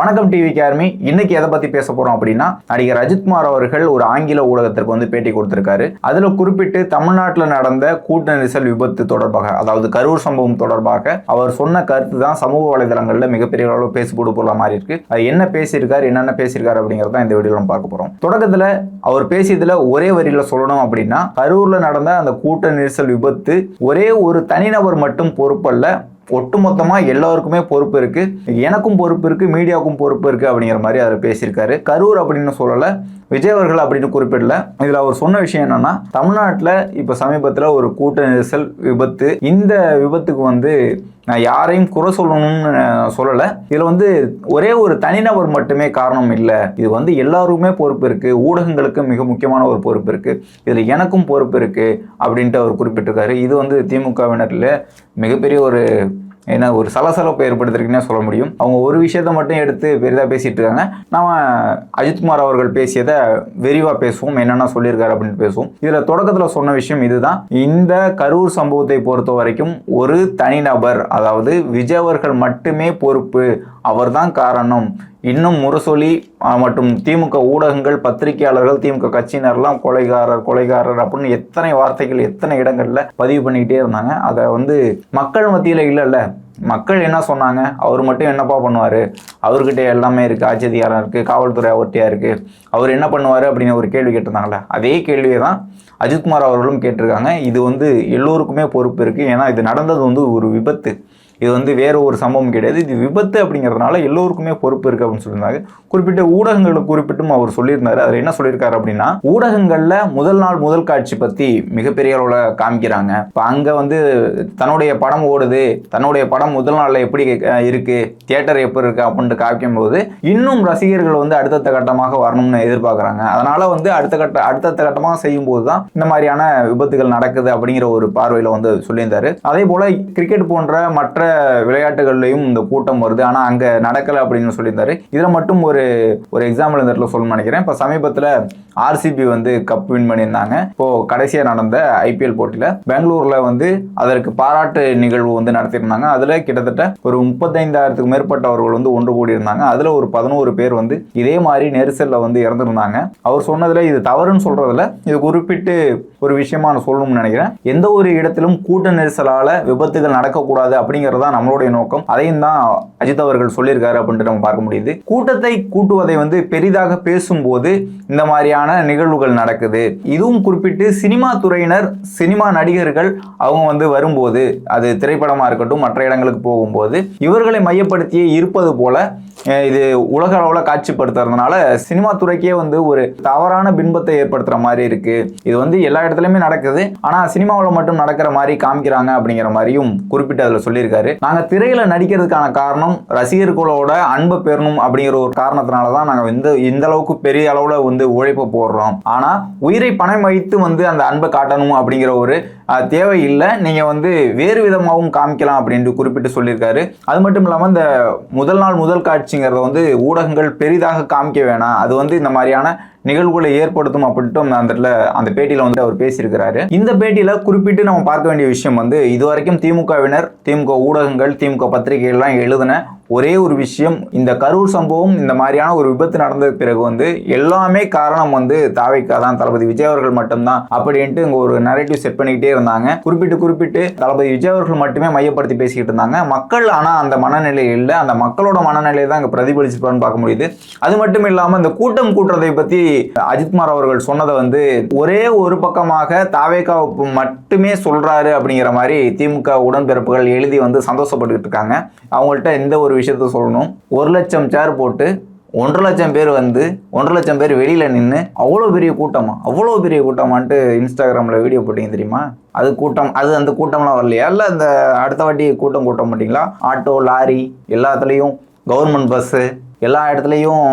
வணக்கம் டிவி கேர்மி இன்னைக்கு எதை பத்தி பேச போறோம் அப்படின்னா நடிகர் அஜித்குமார் அவர்கள் ஒரு ஆங்கில ஊடகத்திற்கு வந்து பேட்டி கொடுத்திருக்காரு. அதுல குறிப்பிட்டு தமிழ்நாட்டில் நடந்த கூட்ட நெரிசல் விபத்து தொடர்பாக அதாவது கரூர் சம்பவம் தொடர்பாக அவர் சொன்ன கருத்து தான் சமூக வலைதளங்களில் மிகப்பெரிய அளவு பேசுபொடு பொருளா மாதிரி இருக்கு. அது என்ன பேசியிருக்காரு என்னென்ன பேசியிருக்காரு அப்படிங்கறத இந்த வீடியோல பார்க்க போறோம். தொடக்கத்துல அவர் பேசியதுல ஒரே வரியில சொல்லணும் அப்படின்னா கரூர்ல நடந்த அந்த கூட்ட நெரிசல் விபத்து ஒரே ஒரு தனிநபர் மட்டும் பொறுப்பல்ல ஒட்டுமொத்தமாக எல்லாருக்குமே பொறுப்பு இருக்குது எனக்கும் பொறுப்பு இருக்குது மீடியாவுக்கும் பொறுப்பு இருக்குது அப்படிங்கிற மாதிரி அவர் பேசியிருக்காரு. கரூர் அப்படின்னு சொல்லலை விஜய் அவர்கள் அப்படின்னு குறிப்பிடல. இதில் அவர் சொன்ன விஷயம் என்னன்னா தமிழ்நாட்டில் இப்போ சமீபத்தில் ஒரு கூட்ட நெரிசல் விபத்து இந்த விபத்துக்கு வந்து நான் யாரையும் குறை சொல்லணும்னு சொல்லலை. இதில் வந்து ஒரே ஒரு தனிநபர் மட்டுமே காரணம் இல்லை. இது வந்து எல்லாருக்குமே பொறுப்பு இருக்குது ஊடகங்களுக்கு மிக முக்கியமான ஒரு பொறுப்பு இருக்குது இதில் எனக்கும் பொறுப்பு இருக்குது அப்படின்ட்டு அவர் குறிப்பிட்டிருக்காரு. இது வந்து திமுகவினரில் மிகப்பெரிய ஒரு ஏன்னா ஒரு சலசலப்பை ஏற்படுத்திருக்குன்னே சொல்ல முடியும். அவங்க ஒரு விஷயத்தை மட்டும் எடுத்து பெரிதாக பேசிகிட்டு இருக்காங்க நம்ம அஜித்குமார் அவர்கள் பேசியதை விரிவாக பேசுவோம். என்னென்ன சொல்லியிருக்காரு அப்படின்னு பேசுவோம். இதில் தொடக்கத்தில் சொன்ன விஷயம் இதுதான். இந்த கரூர் சம்பவத்தை பொறுத்த வரைக்கும் ஒரு தனிநபர் அதாவது விஜய் அவர்கள் மட்டுமே பொறுப்பு. அவர்தான் காரணம். இன்னும் முரசொலி மற்றும் திமுக ஊடகங்கள் பத்திரிகையாளர்கள் திமுக கட்சியினர்லாம் கொலைகாரர் கொலைகாரர் அப்படின்னு எத்தனை வார்த்தைகள் எத்தனை இடங்களில் பதிவு பண்ணிக்கிட்டே இருந்தாங்க. அதை வந்து மக்கள் மத்தியில் இல்லைல்ல. மக்கள் என்ன சொன்னாங்க? அவர் மட்டும் என்னப்பா பண்ணுவார்? அவர்கிட்ட எல்லாமே இருக்குது ஆட்சி அதிகாரம் இருக்குது காவல்துறை அவர்கிட்டயா இருக்குது அவர் என்ன பண்ணுவார் அப்படின்னு ஒரு கேள்வி கேட்டிருந்தாங்களே அதே கேள்வியை தான் அஜித்குமார் அவர்களும் கேட்டிருக்காங்க. இது வந்து எல்லோருக்குமே பொறுப்பு இருக்குது ஏன்னா இது நடந்தது வந்து ஒரு விபத்து. இது வந்து வேற ஒரு சம்பவம் கிடையாது. இது விபத்து அப்படிங்கிறதுனால எல்லோருக்குமே பொறுப்பு இருக்கு அப்படின்னு சொல்லியிருந்தாங்க. குறிப்பிட்ட ஊடகங்களை குறிப்பிட்டும் அவர் சொல்லியிருந்தாரு. அதில் என்ன சொல்லியிருக்காரு அப்படின்னா ஊடகங்களில் முதல் நாள் முதல் காட்சி பற்றி மிகப்பெரிய அளவில் காமிக்கிறாங்க. இப்போ அங்கே வந்து தன்னுடைய படம் ஓடுது. தன்னுடைய படம் முதல் நாளில் எப்படி இருக்குது இருக்கு? தியேட்டர் எப்படி இருக்கு? அப்படின்ட்டு காமிக்கும் போது இன்னும் ரசிகர்கள் வந்து அடுத்தடுத்த கட்டமாக வரணும்னு எதிர்பார்க்குறாங்க. அதனால வந்து அடுத்த கட்ட அடுத்தடுத்த கட்டமாக செய்யும் போது தான் இந்த மாதிரியான விபத்துகள் நடக்குது அப்படிங்கிற ஒரு பார்வையில் வந்து சொல்லியிருந்தாரு. அதே போல் கிரிக்கெட் போன்ற மற்ற விளையாட்டுகள்லையும் இந்த கூட்டம் வருது. ஆனால் அங்கே நடக்கலை அப்படின்னு சொல்லியிருந்தாரு. இதில் மட்டும் ஒரு ஒரு எக்ஸாம்பிள் இந்த இடத்துல சொல்லணும்னு நினைக்கிறேன். இப்போ சமீபத்தில் ஆர்சிபி வந்து கப் வின் பண்ணியிருந்தாங்க. இப்போ கடைசியாக நடந்த ஐபிஎல் போட்டியில் பெங்களூரில் வந்து அதற்கு பாராட்டு நிகழ்வு வந்து நடத்தியிருந்தாங்க. அதில் கிட்டத்தட்ட ஒரு முப்பத்தைந்தாயிரத்துக்கு மேற்பட்டவர்கள் வந்து ஒன்று கூடியிருந்தாங்க. அதில் ஒரு பதினோரு பேர் வந்து இதே மாதிரி நெரிசலில் வந்து இறந்துருந்தாங்க. அவர் சொன்னதில் இது தவறுன்னு சொல்கிறதுல இது குறிப்பிட்டு ஒரு விஷயமா நான் சொல்லணும்னு நினைக்கிறேன். எந்த ஒரு இடத்திலும் கூட்ட நெரிசலால் விபத்துகள் நடக்கக்கூடாது அப்படிங்கிறது தான் நம்மளுடைய நோக்கம். அதையும் தான் அஜித் அவர்கள் சொல்லியிருக்காரு அப்படின்ட்டு நம்ம பார்க்க முடியுது. கூட்டத்தை கூட்டுவதை வந்து பெரிதாக பேசும்போது இந்த மாதிரியான நிகழ்வுகள் நடக்குது. இதுவும் குறிப்பிட்டு சினிமா துறையினர் சினிமா நடிகர்கள் அவங்க வந்து வரும்போது அது திரைப்படமாக இருக்கட்டும் மற்ற இடங்களுக்கு போகும்போது இவர்களை மையப்படுத்தியே இருப்பது போல இது உலக அளவில் காட்சிப்படுத்துறதுனால சினிமா துறைக்கே வந்து ஒரு தவறான பின்பத்தை ஏற்படுத்துகிற மாதிரி இருக்குது இது வந்து எல்லா இடத்துலையுமே நடக்குது. ஆனால் சினிமாவில் மட்டும் நடக்கிற மாதிரி காமிக்கிறாங்க அப்படிங்கிற மாதிரியும் குறிப்பிட்டு அதில் சொல்லியிருக்காரு. நாங்கள் திரையில் நடிக்கிறதுக்கான காரணம் ரசிகர்களோட அன்பை பெறணும் அப்படிங்கிற ஒரு காரணத்தினால தான் நாங்கள் இந்த இந்த அளவுக்கு பெரிய அளவில் வந்து உழைப்பை போடுறோம். ஆனால் உயிரை பணம் வைத்து வந்து அந்த அன்பை காட்டணும் அப்படிங்கிற ஒரு தேவையில்லை. நீங்கள் வந்து வேறு விதமாகவும் காமிக்கலாம் அப்படின்ட்டு குறிப்பிட்டு சொல்லியிருக்காரு. அது மட்டும் இல்லாமல் இந்த முதல் நாள் முதல் காட்சிங்கிறத வந்து ஊடகங்கள் பெரிதாக காமிக்க வேணாம். அது வந்து இந்த மாதிரியான நிகழ்வுகளை ஏற்படுத்தும் அப்படின்ட்டு அந்த இடத்துல அந்த பேட்டியில் வந்து அவர் பேசியிருக்கிறாரு. இந்த பேட்டியில குறிப்பிட்டு நம்ம பார்க்க வேண்டிய விஷயம் வந்து இதுவரைக்கும் திமுகவினர் திமுக ஊடகங்கள் திமுக பத்திரிகைகள்லாம் எழுதின ஒரே ஒரு விஷயம் இந்த கரூர் சம்பவம் இந்த மாதிரியான ஒரு விபத்து நடந்ததுக்கு பிறகு வந்து எல்லாமே காரணம் வந்து தாவைக்கா தான் தளபதி விஜய் அவர்கள் மட்டும்தான் அப்படின்ட்டு இங்கே ஒரு நரேட்டிவ் செட் பண்ணிக்கிட்டே இருந்தாங்க. குறிப்பிட்டு குறிப்பிட்டு தளபதி விஜய் அவர்கள் மட்டுமே மையப்படுத்தி பேசிக்கிட்டு இருந்தாங்க. மக்கள் ஆனால் அந்த மனநிலை இல்லை அந்த மக்களோட மனநிலை தான் இங்கே பிரதிபலிச்சிருப்பான்னு பார்க்க முடியுது. அது மட்டும் இல்லாமல் இந்த கூட்டம் கூட்டுறதை பற்றி அஜித்குமார் அவர்கள் சொன்னதை வந்து ஒரே ஒரு பக்கமாக தாவேகா மட்டுமே சொல்றாரு அப்படிங்கிற மாதிரி திமுக உடன்பிறப்புகள் எழுதி வந்து சந்தோஷப்பட்டுக்கிட்டு இருக்காங்க. அவங்கள்ட்ட இந்த ஒரு விஷயத்த சொல்லணும்? ஒரு லட்சம் சேர் போட்டு ஒன்றரை லட்சம் பேர் வந்து ஒன்றரை லட்சம் பேர் வெளியில் நின்று அவ்வளோ பெரிய கூட்டமா? அவ்வளோ பெரிய கூட்டமான்ட்டு இன்ஸ்டாகிராமில் வீடியோ போட்டீங்க தெரியுமா? அது கூட்டம் அது அந்த கூட்டம்லாம் வரலையா? இல்லை அந்த அடுத்த வாட்டி கூட்டம் கூட்டம் மாட்டிங்களா? ஆட்டோ லாரி எல்லாத்துலேயும் கவர்மெண்ட் பஸ்ஸு எல்லா இடத்துலையும்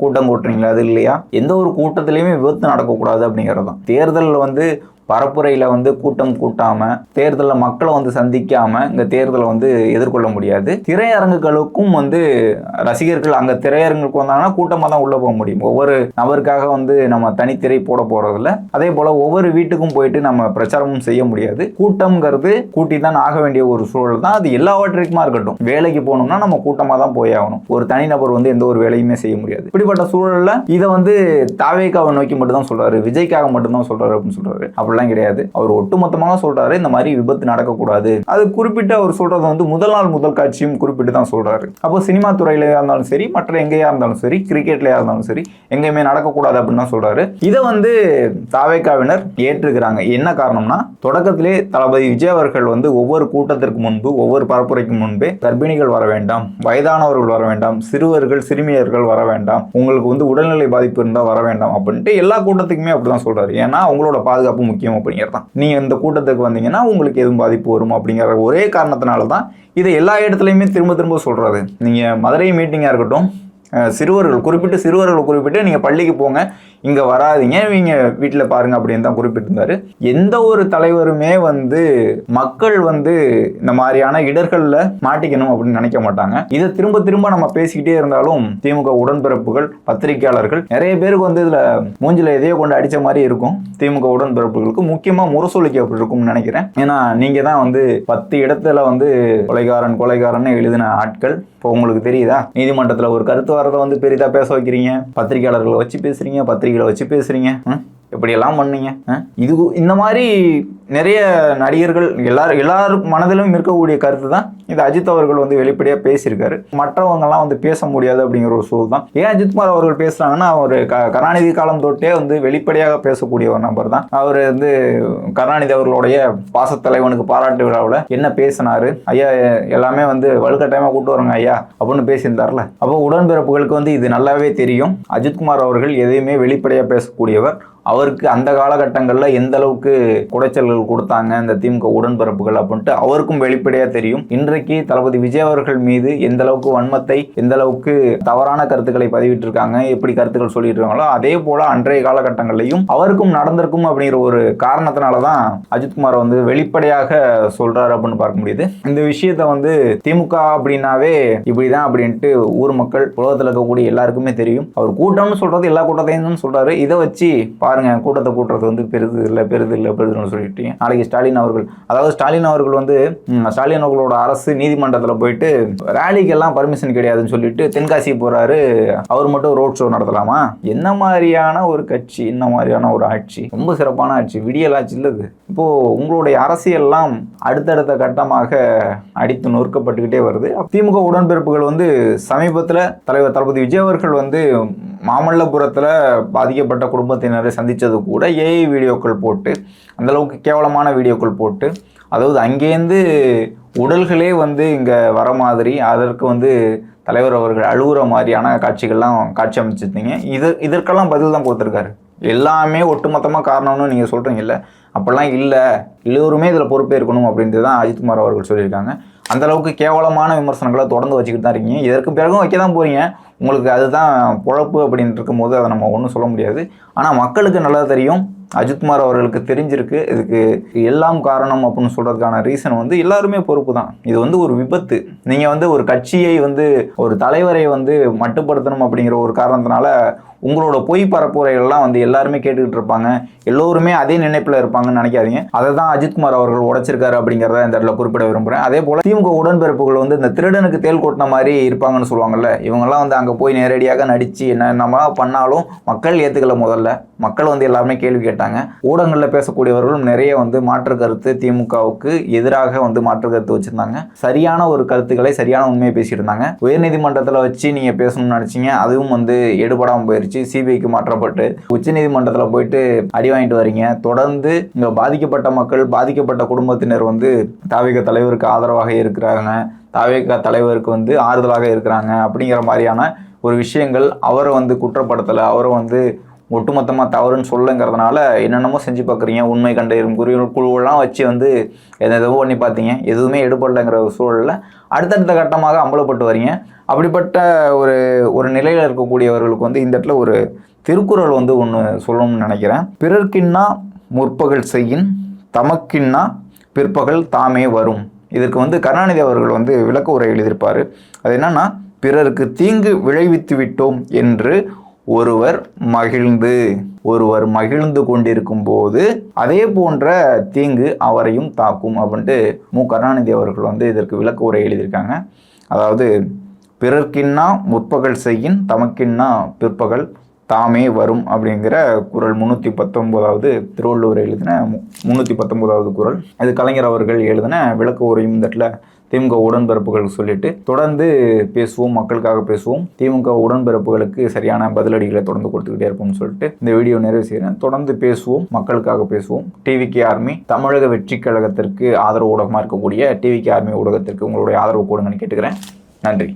கூட்டம் கூட்டுறீங்களா? அது இல்லையா? எந்த ஒரு கூட்டத்திலையுமே விபத்து நடக்கக்கூடாது அப்படிங்கிறது தான் தேர்தலில் வந்து பரப்புரையில் வந்து கூட்டம் கூட்டாமல் தேர்தலில் மக்களை வந்து சந்திக்காமல் இங்கே தேர்தலை வந்து எதிர்கொள்ள முடியாது. திரையரங்குகளுக்கும் வந்து ரசிகர்கள் அங்கே திரையரங்குக்கு வந்தாங்கன்னா கூட்டமாக தான் உள்ளே போக முடியும். ஒவ்வொரு நபருக்காக வந்து நம்ம தனித்திரை போட போகிறதில்ல அதே போல் ஒவ்வொரு வீட்டுக்கும் போயிட்டு நம்ம பிரச்சாரமும் செய்ய முடியாது. கூட்டம்ங்கிறது கூட்டி தான் ஆக வேண்டிய ஒரு சூழல் தான். அது எல்லாவற்றிற்குமா இருக்கட்டும். வேலைக்கு போகணும்னா நம்ம கூட்டமாக தான் போய் ஆகணும். ஒரு தனிநபர் வந்து எந்த ஒரு வேலையுமே செய்ய முடியாது. இப்படிப்பட்ட சூழலில் இதை வந்து தாவேக்காவை நோக்கி மட்டும் தான் விஜய்க்காக மட்டும் தான் அப்படின்னு சொல்கிறாரு அப்படிலாம் கிடையாது. அவர் ஒட்டுமொத்தமாக சொல்றாரு இந்த மாதிரி விபத்து நடக்கக்கூடாது. அது குறிப்பிட்டு அவர் சொல்றது வந்து முதல் நாள் முதல் காட்சியும் குறிப்பிட்டு தான் சொல்றாரு. அப்போ சினிமா துறையிலையா இருந்தாலும் சரி மற்ற எங்கேயா இருந்தாலும் சரி கிரிக்கெட்லையா இருந்தாலும் சரி எங்கேயுமே நடக்கக்கூடாது அப்படின்னு தான் சொல்றாரு. இதை வந்து தாவேக்காவினர் ஏற்றுக்கிறாங்க. என்ன காரணம்னா தொடக்கத்திலே தளபதி விஜய் அவர்கள் வந்து ஒவ்வொரு கூட்டத்திற்கு முன்பு ஒவ்வொரு பரப்புரைக்கு முன்பே கர்ப்பிணிகள் வர வேண்டாம் வயதானவர்கள் வர வேண்டாம் சிறுவர்கள் சிறுமியர்கள் வர வேண்டாம் உங்களுக்கு வந்து உடல்நிலை பாதிப்பு இருந்தால் வர வேண்டாம் அப்படின்ட்டு எல்லா கூட்டத்துக்குமே அப்படிதான் சொல்றாரு. ஏன்னா உங்களோட பாதுகாப்பு முக்கியம். அப்படிங்கிறது தான். நீங்கள் இந்த கூட்டத்துக்கு வந்தீங்கன்னா உங்களுக்கு எதுவும் பாதிப்பு வரும் அப்படிங்கிற ஒரே காரணத்தினால தான் இதை எல்லா இடத்துலையுமே திரும்ப திரும்ப சொல்கிறது நீங்கள் மதுரை மீட்டிங்காக இருக்கட்டும் சிறுவர்கள் குறிப்பிட்டு சிறுவர்கள் குறிப்பிட்டு நீங்கள் பள்ளிக்கு போங்க. இங்கே வராதீங்க இவங்க வீட்டில் பாருங்க அப்படின்னு தான் குறிப்பிட்டிருந்தாரு. எந்த ஒரு தலைவருமே வந்து மக்கள் வந்து இந்த மாதிரியான இடர்களில் மாட்டிக்கணும் அப்படின்னு நினைக்க மாட்டாங்க. இதை திரும்ப திரும்ப நம்ம பேசிக்கிட்டே இருந்தாலும் திமுக உடன்பிறப்புகள் பத்திரிகையாளர்கள் நிறைய பேருக்கு வந்து இதில் மூஞ்சில் எதையோ கொண்டு அடித்த மாதிரி இருக்கும். திமுக உடன்பிறப்புகளுக்கு முக்கியமாக முரசொலிக்கப்பட்டிருக்கும்னு நினைக்கிறேன். ஏன்னா நீங்கள் தான் வந்து பத்து இடத்துல வந்து கொலைகாரன் கொலைகாரன் எழுதின ஆட்கள். இப்போ உங்களுக்கு தெரியுதா? நீதிமன்றத்தில் ஒரு கருத்து வரதை வந்து பெரிதாக பேச வைக்கிறீங்க. பத்திரிகையாளர்களை வச்சு பேசுகிறீங்க பத்திரிகை பத்திரிகைகளை வச்சு பேசுறீங்க ம்? இப்படியெல்லாம் பண்ணீங்க? இது இந்த மாதிரி நிறைய நடிகர்கள் எல்லாரும் எல்லாரும் மனதிலும் இருக்கக்கூடிய கருத்து தான் இது. அஜித் அவர்கள் வந்து வெளிப்படையாக பேசியிருக்காரு. மற்றவங்கெல்லாம் வந்து பேச முடியாது அப்படிங்கிற ஒரு சூழ் தான். ஏன் அஜித்குமார் அவர்கள் பேசுகிறாங்கன்னா அவர் க கருணாநிதி காலம் தொட்டே வந்து வெளிப்படையாக பேசக்கூடிய ஒரு நபர் தான். அவர் வந்து கருணாநிதி அவர்களுடைய பாசத்தலைவனுக்கு பாராட்டு விழாவில் என்ன பேசினாரு? ஐயா எல்லாமே வந்து வலுக்கட்டாயமாக கூட்டு வரோங்க ஐயா அப்படின்னு பேசியிருந்தார்ல. அப்போ உடன்பிறப்புகளுக்கு வந்து இது நல்லாவே தெரியும். அஜித்குமார் அவர்கள் எதையுமே வெளிப்படையாக பேசக்கூடியவர் அவருக்கு அந்த காலகட்டங்களில் எந்த அளவுக்கு குடைச்சல்கள் கொடுத்தாங்க இந்த திமுக உடன்பிறப்புகள் அப்படின்ட்டு அவருக்கும் வெளிப்படையாக தெரியும். இன்றைக்கு தளபதி விஜய் அவர்கள் மீது எந்த அளவுக்கு வன்மத்தை எந்த அளவுக்கு தவறான கருத்துக்களை பதிவிட்டிருக்காங்க எப்படி கருத்துக்கள் சொல்லிட்டு இருக்காங்களோ அதே போல அன்றைய காலகட்டங்களையும் அவருக்கும் நடந்திருக்கும் அப்படிங்கிற ஒரு காரணத்தினால தான் அஜித்குமார் வந்து வெளிப்படையாக சொல்றாரு அப்படின்னு பார்க்க முடியுது. இந்த விஷயத்தை வந்து திமுக அப்படின்னாவே இப்படிதான் அப்படின்ட்டு ஊர் மக்கள் உலகத்தில் இருக்கக்கூடிய எல்லாருக்குமே தெரியும். அவர் கூட்டம்னு சொல்றது எல்லா கூட்டத்தையும் சொல்றாரு. இதை வச்சு பாருங்க கூட்டத்தை கூட்டுறது வந்து பெருது இல்லை பெருது இல்லை பெருதுன்னு சொல்லிட்டு நாளைக்கு ஸ்டாலின் அவர்கள் அதாவது ஸ்டாலின் அவர்கள் வந்து ஸ்டாலின் அவர்களோட அரசு நீதிமன்றத்தில் போயிட்டு ரேலிக்கெல்லாம் பர்மிஷன் கிடையாதுன்னு சொல்லிட்டு தென்காசி போகிறாரு அவர் மட்டும் ரோட் ஷோ நடத்தலாமா? என்ன மாதிரியான ஒரு கட்சி என்ன மாதிரியான ஒரு ஆட்சி? ரொம்ப சிறப்பான ஆட்சி விடியல் ஆட்சி இல்லை இப்போது இப்போ உங்களுடைய அரசியல்லாம் அடுத்தடுத்த கட்டமாக அடித்து நொறுக்கப்பட்டுக்கிட்டே வருது. திமுக உடன்பிறப்புகள் வந்து சமீபத்தில் தலைவர் தளபதி விஜய் அவர்கள் வந்து மாமல்லபுரத்தில் பாதிக்கப்பட்ட குடும்பத்தினரை சந்தித்தது கூட ஏஐ வீடியோக்கள் போட்டு அந்தளவுக்கு கேவலமான வீடியோக்கள் போட்டு அதாவது அங்கேருந்து உடல்களே வந்து இங்கே வர மாதிரி அதற்கு வந்து தலைவர் அவர்கள் அழுகுற மாதிரியான காட்சிகள்லாம் காட்சி அமைச்சிருந்தீங்க. இது இதற்கெல்லாம் பதில் தான் கொடுத்துருக்காரு. எல்லாமே ஒட்டுமொத்தமாக காரணம்னு நீங்கள் சொல்கிறீங்கல்ல அப்படிலாம் இல்லை எல்லோருமே இதில் பொறுப்பேற்கணும் அப்படின்ட்டு தான் அஜித்குமார் அவர்கள் சொல்லியிருக்காங்க. அந்த அளவுக்கு கேவலமான விமர்சனங்களை தொடர்ந்து வச்சுக்கிட்டு தான் இருக்கீங்க. இதற்கு பிறகும் வைக்க தான் போகிறீங்க உங்களுக்கு அதுதான் பொழப்பு அப்படின்னு இருக்கும்போது அதை நம்ம ஒன்றும் சொல்ல முடியாது. ஆனால் மக்களுக்கு நல்லா தெரியும். அஜித்குமார் அவர்களுக்கு தெரிஞ்சிருக்கு. இதுக்கு எல்லாம் காரணம் அப்படின்னு சொல்கிறதுக்கான ரீசன் வந்து எல்லாருமே பொறுப்பு தான். இது வந்து ஒரு விபத்து. நீங்கள் வந்து ஒரு கட்சியை வந்து ஒரு தலைவரை வந்து மட்டுப்படுத்தணும் அப்படிங்கிற ஒரு காரணத்தினால உங்களோட பொய் பரப்புரைகள்லாம் வந்து எல்லாருமே கேட்டுக்கிட்டு இருப்பாங்க. எல்லோருமே அதே நினைப்பில் இருப்பாங்கன்னு நினைக்காதீங்க. அதை தான் அஜித்குமார் அவர்கள் உடைச்சிருக்காரு அப்படிங்கிறத இந்த இடத்துல குறிப்பிட விரும்புகிறேன் அதே போல் திமுக உடன்பிறப்புகள் வந்து இந்த திருடனுக்கு தேல் கொட்டின மாதிரி இருப்பாங்கன்னு சொல்லுவாங்கல்ல இவங்கெல்லாம் வந்து அங்கே போய் நேரடியாக நடித்து என்ன என்னமா பண்ணாலும் மக்கள் ஏற்றுக்கல முதல்ல. மக்கள் வந்து எல்லாருமே கேள்வி கேட்டாங்க. ஊடகங்களில் பேசக்கூடியவர்களும் நிறைய வந்து மாற்று கருத்து திமுகவுக்கு எதிராக வந்து மாற்று கருத்து வச்சுருந்தாங்க. சரியான ஒரு கருத்துக்களை சரியான உண்மையை பேசிட்டு இருந்தாங்க உயர்நீதிமன்றத்தில் வச்சு நீங்கள் பேசணும்னு நினச்சிங்க அதுவும் வந்து எடுபடாமல் போயிடுச்சு சிபிஐக்கு மாற்றப்பட்டு உச்சநீதிமன்றத்தில் போயிட்டு அடி வாங்கிட்டு வரீங்க. தொடர்ந்து இங்கே பாதிக்கப்பட்ட மக்கள் பாதிக்கப்பட்ட குடும்பத்தினர் வந்து தாவிக தலைவருக்கு ஆதரவாக இருக்கிறாங்க. தாவேக தலைவருக்கு வந்து ஆறுதலாக இருக்கிறாங்க. அப்படிங்கிற மாதிரியான ஒரு விஷயங்கள் அவரை வந்து குற்றப்படுத்தலை. அவரை வந்து ஒட்டுமொத்தமாக தவறுன்னு சொல்லுங்கிறதுனால என்னென்னமோ செஞ்சு பார்க்குறீங்க. உண்மை கண்டறியும் குறி குழுவெல்லாம் வச்சு வந்து எதை எதுவும் பண்ணி பார்த்தீங்க. எதுவுமே எடுபடலைங்கிற ஒரு சூழலில் அடுத்தடுத்த கட்டமாக அம்பலப்பட்டு வரீங்க. அப்படிப்பட்ட ஒரு ஒரு நிலையில் இருக்கக்கூடியவர்களுக்கு வந்து இந்த இடத்துல ஒரு திருக்குறள் வந்து ஒன்று சொல்லணும்னு நினைக்கிறேன். பிறர்க்கின்னா முற்பகல் செய்யின் தமக்கின்னா பிற்பகல் தாமே வரும். இதற்கு வந்து கருணாநிதி அவர்கள் வந்து விளக்க உரை எழுதியிருப்பார். அது என்னென்னா பிறருக்கு தீங்கு விளைவித்து விட்டோம் என்று ஒருவர் மகிழ்ந்து ஒருவர் மகிழ்ந்து கொண்டிருக்கும் போது அதே போன்ற தீங்கு அவரையும் தாக்கும் அப்படின்ட்டு மு. கருணாநிதி அவர்கள் வந்து இதற்கு விளக்க உரை எழுதியிருக்காங்க. அதாவது பிறர்க்கின்னா முற்பகல் செய்யின் தமக்கின்னா பிற்பகல் தாமே வரும் அப்படிங்கிற குரல் முந்நூற்றி பத்தொம்போதாவது திருவள்ளுவர் எழுதின முந்நூற்றி பத்தொம்போதாவது குரல். இது கலைஞர் அவர்கள் எழுதின விளக்க உரையும் தட்டில் திமுக உடன்பிறப்புகள் சொல்லிட்டு தொடர்ந்து பேசுவோம் மக்களுக்காக பேசுவோம். திமுக உடன்பிறப்புகளுக்கு சரியான பதிலடிகளை தொடர்ந்து கொடுத்துக்கிட்டே இருப்போம்னு சொல்லிட்டு இந்த வீடியோ நிறைவு செய்கிறேன் தொடர்ந்து பேசுவோம் மக்களுக்காக பேசுவோம். டிவிகே ஆர்மி தமிழக வெற்றி கழகத்திற்கு ஆதரவு ஊடகமாக இருக்கக்கூடிய டிவிகே ஆர்மி ஊடகத்திற்கு உங்களுடைய ஆதரவு கொடுங்கன்னு கேட்டுக்கிறேன். நன்றி.